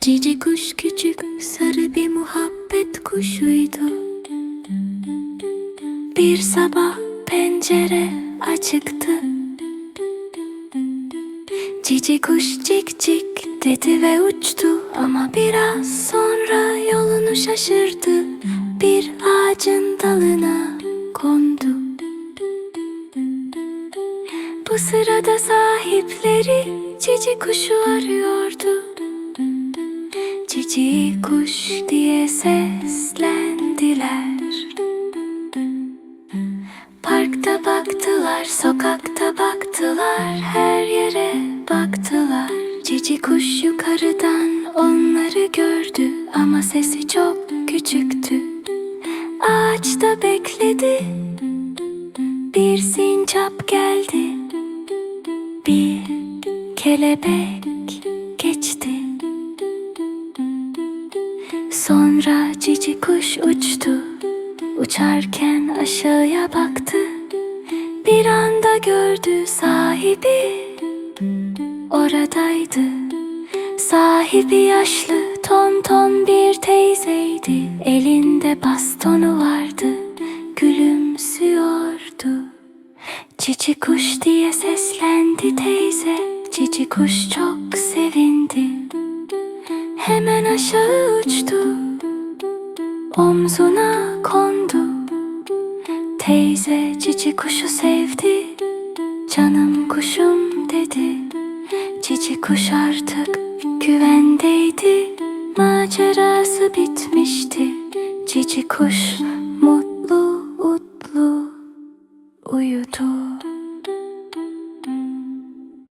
Cici kuş küçük sarı bir muhabbet kuşuydu. Bir sabah pencere açıktı. Cici kuş cik cik dedi ve uçtu Ama biraz sonra yolunu şaşırdı. Bir ağacın dalına kondu. Bu sırada sahipleri cici kuşu arıyordu Cici kuş diye seslendiler Parkta baktılar, sokakta baktılar, her yere baktılar. Cici kuş yukarıdan onları gördü ama sesi çok küçüktü. Ağaçta bekledi, bir sincap geldi, bir kelebek Sonra cici kuş uçtu. Uçarken aşağıya baktı. Bir anda gördü sahibi oradaydı. Sahibi yaşlı tonton bir teyzeydi. Elinde bastonu vardı. Gülümsüyordu. Cici kuş diye seslendi teyze. Cici kuş çok sevindi. Hemen aşağı uçtu. Omzuna kondu. Teyze cici kuşu sevdi. Canım kuşum dedi. Cici kuş artık güvendeydi. Macerası bitmişti. Cici kuş mutlu mutlu uyudu.